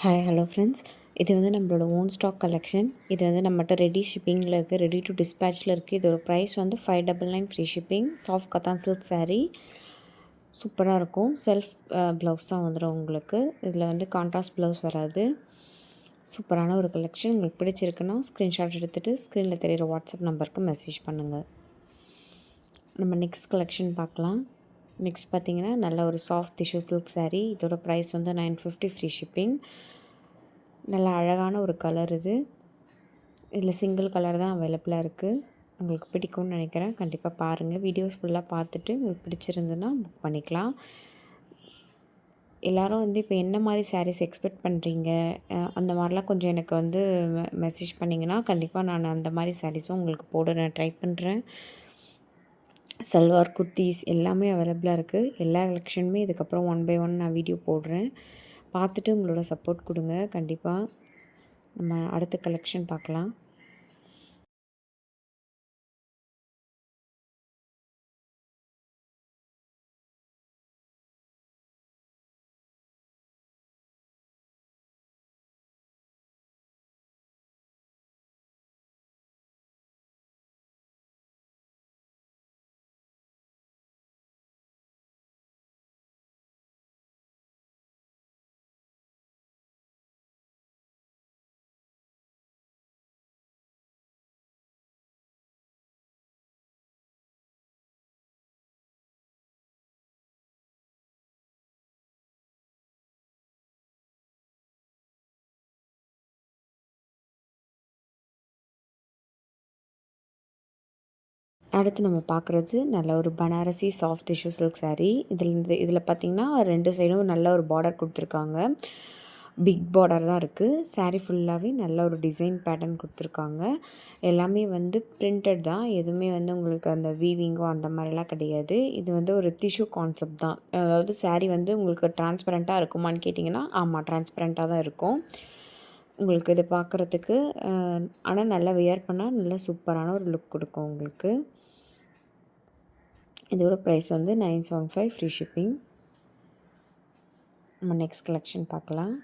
Hi hello friends இது வந்து நம்மளோட ஓன் ஸ்டாக் கலெக்ஷன் இது வந்து நம்மகிட்ட ரெடி ஷிப்பிங்கில் இருக்குது ரெடி டு டிஸ்பேச்சில் இருக்குது இதோட ப்ரைஸ் வந்து five double nine free shipping soft cotton silk sari சூப்பராக இருக்கும். செல்ஃப் ப்ளவுஸ் தான் வந்துடும் உங்களுக்கு. இதில் வந்து கான்ட்ராஸ்ட் ப்ளவுஸ் வராது. சூப்பரான ஒரு கலெக்ஷன் உங்களுக்கு பிடிச்சிருக்குன்னா ஸ்க்ரீன்ஷாட் எடுத்துகிட்டு ஸ்க்ரீனில் தெரிகிற வாட்ஸ்அப் நம்பருக்கு மெசேஜ் பண்ணுங்கள் நம்ம நெக்ஸ்ட் கலெக்ஷன் பார்க்கலாம். நெக்ஸ்ட் பார்த்தீங்கன்னா நல்ல ஒரு சாஃப்ட் டிஷ்யூ சில்க் சாரீ இதோட ப்ரைஸ் வந்து நைன் ஃபிஃப்டி ஃப்ரீ ஷிப்பிங் நல்ல அழகான ஒரு கலர் இது. இதில் சிங்கிள் கலர் தான் அவைலபிளாக இருக்குது உங்களுக்கு பிடிக்கும்னு நினைக்கிறேன். கண்டிப்பாக பாருங்கள் வீடியோஸ் ஃபுல்லாக பார்த்துட்டு உங்களுக்கு பிடிச்சிருந்துன்னா புக் பண்ணிக்கலாம். எல்லோரும் வந்து இப்போ என்ன மாதிரி சாரீஸ் எக்ஸ்பெக்ட் பண்ணுறீங்க அந்த மாதிரிலாம் கொஞ்சம் எனக்கு வந்து மெசேஜ் பண்ணிங்கன்னா கண்டிப்பாக நான் அந்த மாதிரி சாரீஸும் உங்களுக்கு போட நான் ட்ரை பண்ணுறேன் சல்வார் குர்த்திஸ் எல்லாமே அவைலபிளாக இருக்குது எல்லா கலெக்ஷனுமே இதுக்கப்புறம் ஒன் பை ஒன் நான் வீடியோ போடுறேன். பார்த்துட்டு உங்களோட சப்போர்ட் கொடுங்க. கண்டிப்பாக நம்ம அடுத்த கலெக்ஷன் பார்க்கலாம். அடுத்து நம்ம பார்க்குறது நல்ல ஒரு Banarasi soft tissue silk sari இதில் இருந்து இதில் பார்த்திங்கன்னா ரெண்டு சைடும் நல்ல ஒரு பார்டர் கொடுத்துருக்காங்க. பிக் பார்டர் தான் இருக்குது சாரீ ஃபுல்லாகவே நல்ல ஒரு டிசைன் பேட்டர்ன் கொடுத்துருக்காங்க. எல்லாமே வந்து பிரிண்டட் தான். எதுவுமே வந்து உங்களுக்கு அந்த வீவிங்கோ அந்த மாதிரிலாம் கிடையாது. இது வந்து ஒரு டிஷ்யூ கான்செப்ட் தான். அதாவது சாரீ வந்து உங்களுக்கு டிரான்ஸ்பரண்ட்டாக இருக்குமான்னு கேட்டிங்கன்னா ஆமாம் டிரான்ஸ்பரண்ட்டாக தான் இருக்கும். உங்களுக்கு இது பார்க்குறதுக்கு ஆனால் நல்லா வியர் பண்ணால் நல்லா சூப்பரான ஒரு லுக் கொடுக்கும் உங்களுக்கு. இதோட ப்ரைஸ் வந்து nine seven five free shipping நம்ம நெக்ஸ்ட் கலெக்ஷன் பார்க்கலாம்.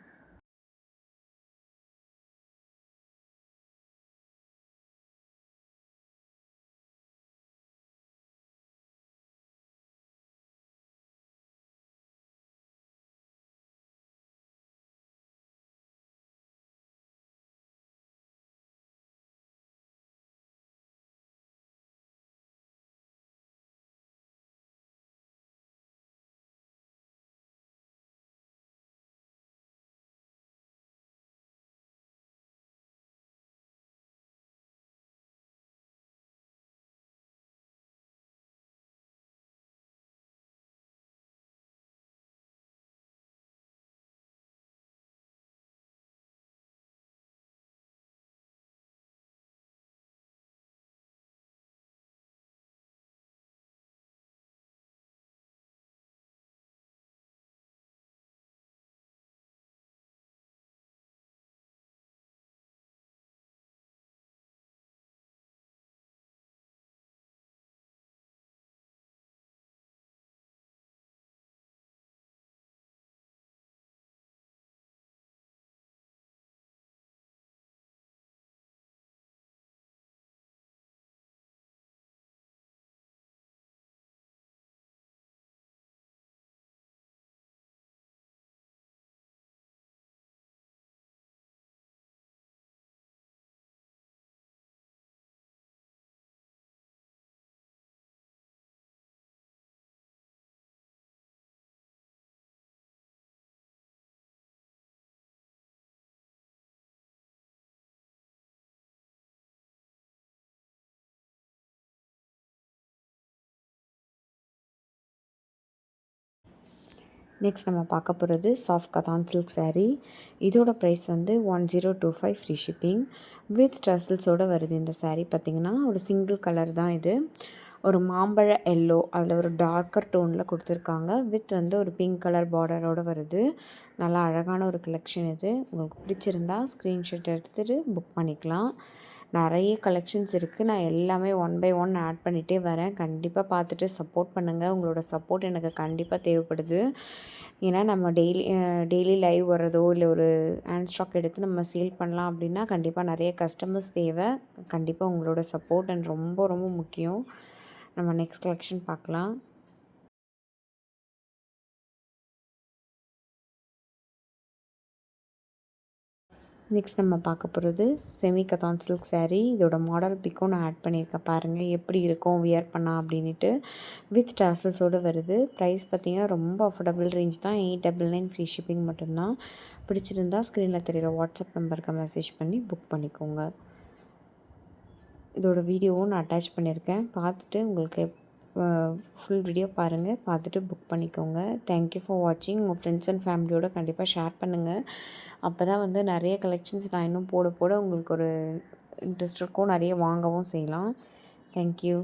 நெக்ஸ்ட் நம்ம பார்க்க போகிறது சாஃப்ட் கதான் சில்க் சாரீ இதோட ப்ரைஸ் வந்து one zero two five free shipping with ட்ரெஸ்ஸல்ஸோடு வருது இந்த சாரீ பார்த்திங்கன்னா ஒரு சிங்கிள் கலர் தான் இது. ஒரு மாம்பழ எல்லோ அதில் ஒரு டார்க்கர் டோனில் கொடுத்துருக்காங்க. வித் வந்து ஒரு பிங்க் கலர் பார்டரோடு வருது. நல்லா அழகான ஒரு கலெக்ஷன் இது. உங்களுக்கு பிடிச்சிருந்தா ஸ்க்ரீன்ஷாட் எடுத்துகிட்டு புக் பண்ணிக்கலாம். நிறைய கலெக்ஷன்ஸ் இருக்குது நான் எல்லாமே ஒன் பை ஒன் ஆட் பண்ணிகிட்டே வரேன். கண்டிப்பாக பார்த்துட்டு சப்போர்ட் பண்ணுங்கள் உங்களோட சப்போர்ட் எனக்கு கண்டிப்பாக தேவைப்படுது. ஏன்னா நம்ம டெய்லி டெய்லி லைவ் வர்றதோ இல்லை ஒரு ஹேண்ட் ஸ்டாக் எடுத்து நம்ம சேல் பண்ணலாம் அப்படின்னா கண்டிப்பாக நிறைய கஸ்டமர்ஸ் தேவை. கண்டிப்பாக உங்களோட சப்போர்ட் அண்ட் ரொம்ப ரொம்ப முக்கியம். நம்ம நெக்ஸ்ட் கலெக்ஷன் பார்க்கலாம். நெக்ஸ்ட் நம்ம பார்க்க போகிறது செமி கத்தான் சில்க் சேரீ இதோட மாடல் பிக்கும் நான் ஆட் பண்ணியிருக்கேன் பாருங்கள் எப்படி இருக்கும் வியர் பண்ணால் அப்படின்ட்டு வித் டாசல்ஸோடு வருது. ப்ரைஸ் பார்த்தீங்கன்னா ரொம்ப அஃபோர்டபுள் ரேஞ்ச் தான். Eight double nine free shipping மட்டும்தான். பிடிச்சிருந்தா ஸ்க்ரீனில் தெரியிற வாட்ஸ்அப் நம்பருக்கு மெசேஜ் பண்ணி புக் பண்ணிக்கோங்க. இதோட வீடியோவும் நான் அட்டாச் பண்ணியிருக்கேன். பார்த்துட்டு உங்களுக்கு ஃபுல் வீடியோ பாருங்கள் பார்த்துட்டு புக் பண்ணிக்கோங்க. தேங்க்யூ ஃபார் வாட்சிங் உங்கள் ஃப்ரெண்ட்ஸ் அண்ட் ஃபேமிலியோட கண்டிப்பாக ஷேர் பண்ணுங்கள் அப்போ தான் வந்து நிறைய கலெக்ஷன்ஸ் நான் இன்னும் போட போட உங்களுக்கு ஒரு இன்ட்ரெஸ்ட் இருக்கும். நிறைய வாங்கவும் செய்யலாம். தேங்க்யூ